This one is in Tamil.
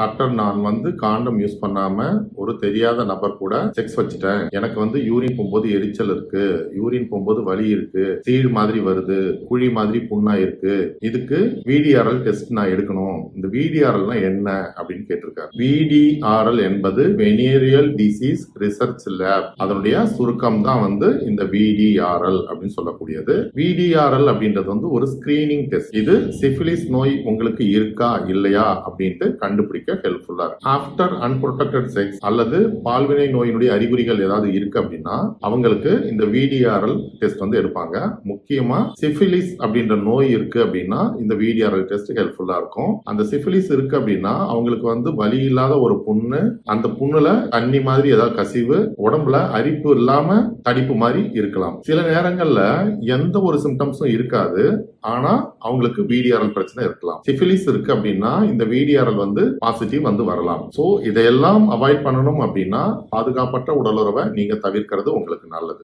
டாக்டர் நான் வந்து காண்டம் யூஸ் பண்ணாம ஒரு தெரியாத நபர் கூட செக்ஸ் வச்சுட்டேன். எனக்கு வந்து யூரின் போகும்போது எரிச்சல் இருக்கு. யூரின் போகும்போது வலி இருக்கு. சீழ் மாதிரி வருது. குழி மாதிரி புண்ணா இருக்கு. இதுக்கு விடிஆர்எல் டெஸ்ட் நான் எடுக்கணும். இந்த விடிஆர்எல்னா என்ன அப்படின்னு கேட்டிருக்காரு. விடிஆர்எல் என்பது வெனேரியல் டிசீஸ் ரிசர்ச் லேப் அதனுடைய சுருக்கம் தான் வந்து இந்த விடிஆர்எல் அப்படின்னு சொல்லக்கூடியது. விடிஆர்எல் அப்படின்றது வந்து ஒரு ஸ்கிரீனிங் டெஸ்ட் இது சிஃபிலிஸ் நோய் உங்களுக்கு இருக்கா இல்லையா அப்படின்ட்டு கண்டுபிடிக்கும். கண்டுபிடிக்க ஹெல்ப்ஃபுல்லா இருக்கு. ஆஃப்டர் அன்புரொடக்டட் செக்ஸ் அல்லது பால்வினை நோயினுடைய அறிகுறிகள் ஏதாவது இருக்கு அப்படின்னா அவங்களுக்கு இந்த விடிஆர்எல் டெஸ்ட் வந்து எடுப்பாங்க. முக்கியமா சிஃபிலிஸ் அப்படின்ற நோய் இருக்கு அப்படின்னா இந்த விடிஆர்எல் டெஸ்ட் ஹெல்ப்ஃபுல்லா இருக்கும். அந்த சிஃபிலிஸ் இருக்கு அப்படின்னா அவங்களுக்கு வந்து வலி இல்லாத ஒரு புண்ணு அந்த புண்ணுல தண்ணி மாதிரி ஏதாவது கசிவு உடம்புல அரிப்பு இல்லாம தடிப்பு மாதிரி இருக்கலாம். சில நேரங்கள்ல எந்த ஒரு சிம்டம்ஸும் இருக்காது. ஆனா அவங்களுக்கு விடிஆர்எல் பிரச்சனை இருக்கலாம். சிஃபிலிஸ் இருக்கு அப்படின்னா இந்த விடிஆர்எல் வந்து பாசிட்டிவ் வந்து வரலாம். ஸோ இதையெல்லாம் அவாய்ட் பண்ணணும் அப்படின்னா பாதுகாப்பற்ற உடலுறவை நீங்க தவிர்க்கிறது உங்களுக்கு நல்லது.